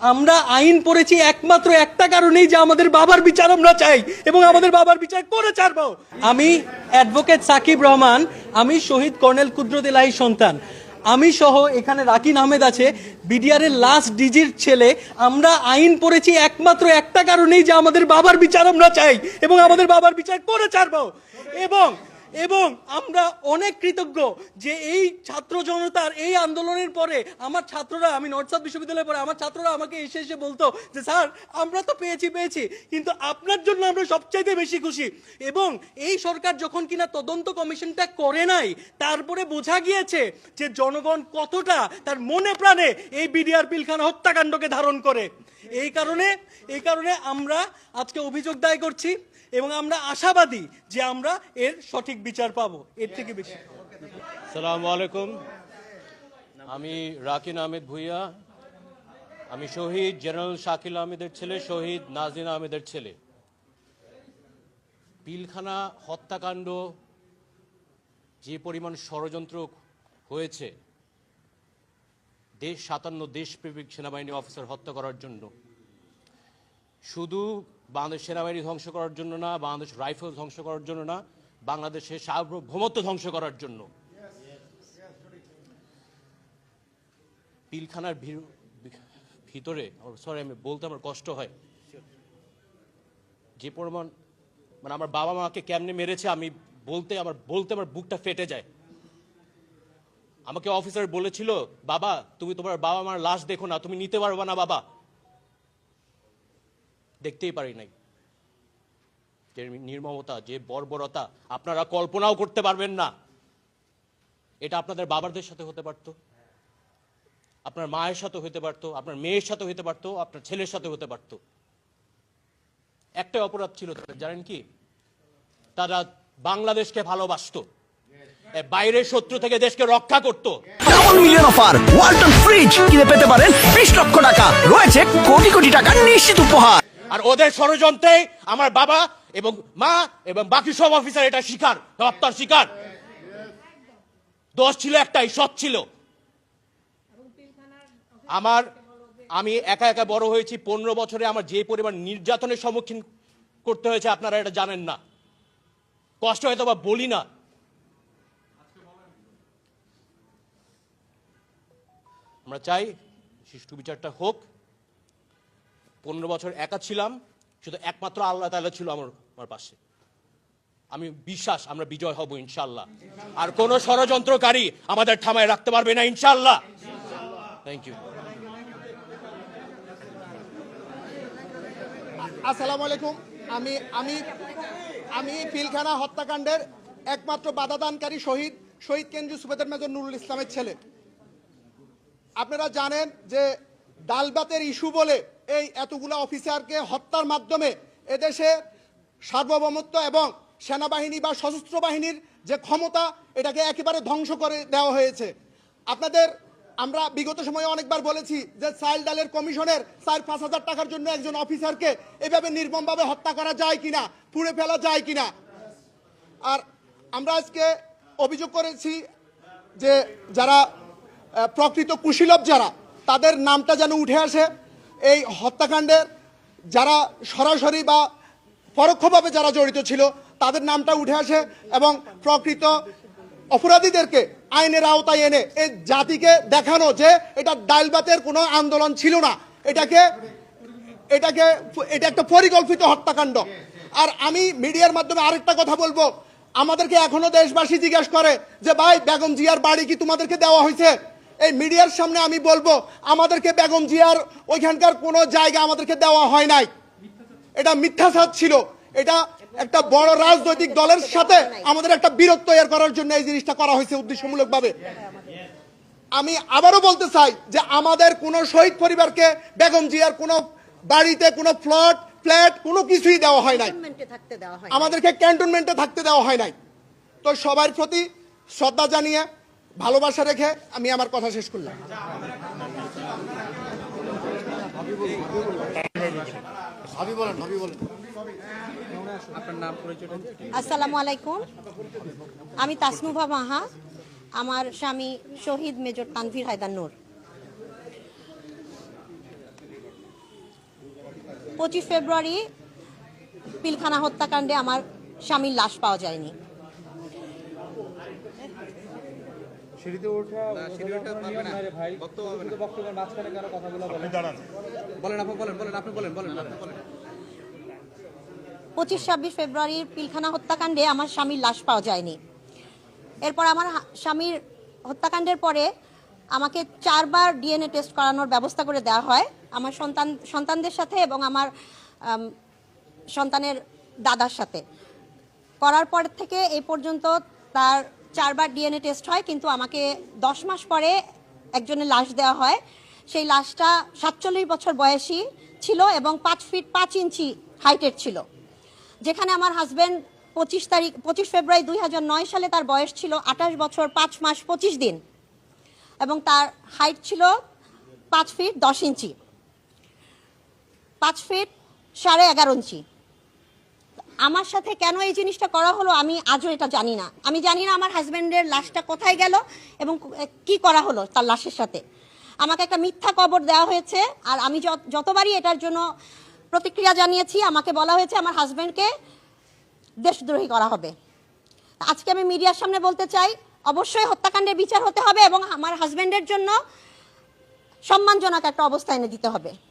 আমরা আইন পড়েছি একমাত্র একটা কারণেই যে আমাদের বাবার বিচার আমরা চাই এবং আমাদের বাবার বিচার করে ছাড়বো। আমি অ্যাডভোকেট সাকিব রহমান, আমি শহীদ কর্নেল কুদরত এলাহি সন্তান। আমি সহ এখানে রাকিন আহমেদ আছে, বিডিআর এর লাস্ট ডিজির ছেলে। আমরা আইন পড়েছি একমাত্র একটা কারণেই যে আমাদের বাবার বিচার আমরা চাই এবং আমাদের বাবার বিচার করে ছাড়বো। এবং এবং আমরা অনেক কৃতজ্ঞ যে এই ছাত্র জনতার এই আন্দোলনের পরে আমার ছাত্ররা, আমি নর্থ সাউথ বিশ্ববিদ্যালয়ে পড়ে আমার ছাত্ররা আমাকে এসে এসে বলতো যে, স্যার, আমরা তো পেয়েছি পেয়েছি, কিন্তু আপনার জন্য আমরা সবচাইতে বেশি খুশি। এবং এই সরকার যখন কিনা তদন্ত কমিশনটা করে নাই, তারপরে বোঝা গিয়েছে যে জনগণ কতটা তার মনে প্রাণে এই বিডিআর পিলখানা হত্যাকাণ্ডকে ধারণ করে। এই কারণে এই কারণে আমরা আজকে অভিযোগ দায় করছি এবং আমরা আশাবাদী যে আমরা এর সঠিক বিচার পাবো। এর থেকে বেশি। সালামু আলাইকুম। আমি রাকিন আহমেদ ভুইয়া। আমি শহীদ জেনারেল শাকিল আহমেদের ছেলে, শহীদ নাজিন আহমেদের ছেলে। পিলখানা হত্যাকাণ্ড যে পরিমাণ ষড়যন্ত্র হয়েছে দেশ, সাতান্ন দেশপ্রেমিক সেনাবাহিনী অফিসার হত্যা করার জন্য। শুধু বাংলাদেশ সেনাবাহিনী ধ্বংস করার জন্য না, বাংলাদেশ রাইফেল ধ্বংস করার জন্য না, বাংলাদেশের সার্বভৌমত্ব ধ্বংস করার জন্য। পিলখানার ভিতরে সরি আমি বলতে আমার কষ্ট হয়। যে পরিমাণ মানে আমার বাবা মাকে কেমনে মেরেছে, আমি বলতে, আমার বলতে আমার বুকটা ফেটে যায়। আমাকে অফিসার বলেছিল, বাবা, তুমি তোমার বাবা মার লাশ দেখো না, তুমি নিতে পারবে না, বাবা। দেখতেই পারি নাই। যে নির্মমতা, যে বর্বরতা, আপনারা কল্পনাও করতে পারবেন না। এটা আপনাদের বাবাদের সাথে হতে পারত। আপনার মায়ের সাথে হতে পারতো, আপনার মেয়ের সাথে হতে পারতো, আপনার ছেলের সাথে হতে পারতো। একটাই অপরাধ ছিল তাদের, জানেন কি? তারা বাংলাদেশকে ভালোবাসতো। বাইরের শত্রু থেকে দেশকে রক্ষা করতো। Double million offer Walton fridge কিনে পেতে পারেন বিশ লক্ষ টাকা। রয়েছে কোটি কোটি টাকার নিশ্চিত উপহার। আর ওদের ষড়যন্ত্রে আমার বাবা এবং মা এবং বাকি সব অফিসার এটা শিকার হত্যার শিকার। দোষ ছিল একটাই সৎ ছিল। আমার আমি একা একা বড় হয়েছি পনেরো বছরে আমার যে পরিমাণ নির্যাতনের সম্মুখীন করতে হয়েছে আপনারা এটা জানেন না। কষ্ট হয়তো বা বলি না। আমরা চাই শিশু বিচারটা হোক। পনেরো বছর একা ছিলাম, শুধু একমাত্র আল্লাহ তাআলা ছিল আমার আমার পাশে। আমি বিশ্বাস আমরা বিজয় হব ইনশাল্লাহ আর কোন ষড়যন্ত্রকারী আমাদের ঠামায় রাখতে পারবে না ইনশাল্লাহ থ্যাংক ইউ আসসালামু আলাইকুম। আমি আমি আমি পিলখানা হত্যাকাণ্ডের একমাত্র বাধাদানকারী শহীদ শহীদ কেন্দ্রীয় সুবেদার মেজর নুরুল ইসলামের ছেলে। আপনারা জানেন যে ডালবাতের ইস্যু বলে এই এতগুলো অফিসারকে হত্যার মাধ্যমে এদেশে সার্বভৌমত্ব এবং সেনাবাহিনী বা সশস্ত্র বাহিনীর যে ক্ষমতা, এটাকে একেবারে ধ্বংস করে দেওয়া হয়েছে। আপনাদের, আমরা বিগত সময়ে অনেকবার বলেছি যে চাইল্ড ডালের কমিশনের চার পাঁচ হাজার টাকার জন্য একজন অফিসারকে এভাবে নির্মমভাবে হত্যা করা যায় কিনা, পুড়ে ফেলা যায় কিনা। আর আমরা আজকে অভিযোগ করেছি যে যারা প্রকৃত কুশীলভ যারা, তাদের নামটা যেন উঠে আসে। এই হত্যাকাণ্ডের যারা সরাসরি বা পরোক্ষভাবে যারা জড়িত ছিল, তাদের নামটা উঠে আসে এবং প্রকৃত অপরাধীদেরকে আইনের আওতায় এনে এই জাতিকে দেখানো যে এটা ডাইলবাতের কোনো আন্দোলন ছিল না। এটাকে এটাকে, এটা একটা পরিকল্পিত হত্যাকাণ্ড। আর আমি মিডিয়ার মাধ্যমে আরেকটা কথা বলব। আমাদেরকে এখনও দেশবাসী জিজ্ঞেস করে যে, ভাই, বেগম জিয়ার বাড়ি কি তোমাদেরকে দেওয়া হয়েছে? এই মিডিয়ার সামনে আমি বলব আমাদেরকে বেগম জিয়ার ওইখানকার কোনো জায়গা আমাদেরকে দেওয়া হয় নাই। এটা মিথ্যাচার ছিল। এটা একটা বড় রাজনৈতিক দলের সাথে আমাদের একটা বিরোধ তৈরি করার জন্য এই জিনিসটা করা হয়েছে উদ্দেশ্যমূলকভাবে। আমি আবারও বলতে চাই যে আমাদের কোনো শহীদ পরিবারকে বেগম জিয়ার কোনো বাড়িতে কোনো ফ্লট ফ্ল্যাট কোনো কিছুই দেওয়া হয় নাই। আমাদেরকে ক্যান্টনমেন্টে থাকতে দেওয়া হয় নাই। তো সবার প্রতি শ্রদ্ধা জানিয়ে ভালোবাসা রেখে আমি আমার কথা শেষ করলাম। আসসালামু আলাইকুম। আমি তাসনুভা মাহা আমার স্বামী শহীদ মেজর তানভীর হায়দার নূর। পঁচিশ ফেব্রুয়ারি পিলখানা হত্যাকাণ্ডে আমার স্বামীর লাশ পাওয়া যায়নি। সিঁড়িতে ওঠা সিঁড়িতে পারবে না। না ভাই। বক্তব্য হবে না। বক্তব্যের মাঝখানে কেন কথাগুলো বলেন বলেন আপনি বলেন বলেন আপনি বলেন বলেন বলেন। পঁচিশ ছাব্বিশ ফেব্রুয়ারির পিলখানা হত্যাকাণ্ডে আমার স্বামীর লাশ পাওয়া যায়নি। এরপর আমার স্বামীর হত্যাকাণ্ডের পরে আমাকে চারবার ডিএনএ টেস্ট করানোর ব্যবস্থা করে দেওয়া হয়। আমার সন্তান সন্তানদের সাথে এবং আমার সন্তানের দাদার সাথে। করার পর থেকে এই পর্যন্ত তার চারবার ডিএনএ টেস্ট হয়, কিন্তু আমাকে দশ মাস পরে একজনের লাশ দেওয়া হয়। সেই লাশটা সাতচল্লিশ বছর বয়সী ছিল এবং পাঁচ ফিট পাঁচ ইঞ্চি হাইটের ছিল। যেখানে আমার হাজব্যান্ড পঁচিশ তারিখ, পঁচিশ ফেব্রুয়ারি দুই হাজার নয় সালে তার বয়স ছিল আঠাশ বছর পাঁচ মাস পঁচিশ দিন এবং তার হাইট ছিল পাঁচ ফিট দশ ইঞ্চি। পাঁচ ফিট সাড়ে এগারো ইঞ্চি। আমার সাথে কেন এই জিনিসটা করা হলো আমি আজও এটা জানি না। আমি জানি না আমার হাজব্যান্ডের লাশটা কোথায় গেল এবং কি করা হলো তার লাশের সাথে। আমাকে একটা মিথ্যা কবর দেওয়া হয়েছে আর আমি যত- যতবারই এটার জন্য প্রতিক্রিয়া জানিয়েছি, আমাকে বলা হয়েছে আমার হাজব্যান্ডকে দেশদ্রোহী করা হবে। আজকে আমি মিডিয়ার সামনে বলতে চাই, অবশ্যই হত্যাকাণ্ডের বিচার হতে হবে এবং আমার হাজব্যান্ডের জন্য সম্মানজনক একটা অবস্থা এনে দিতে হবে।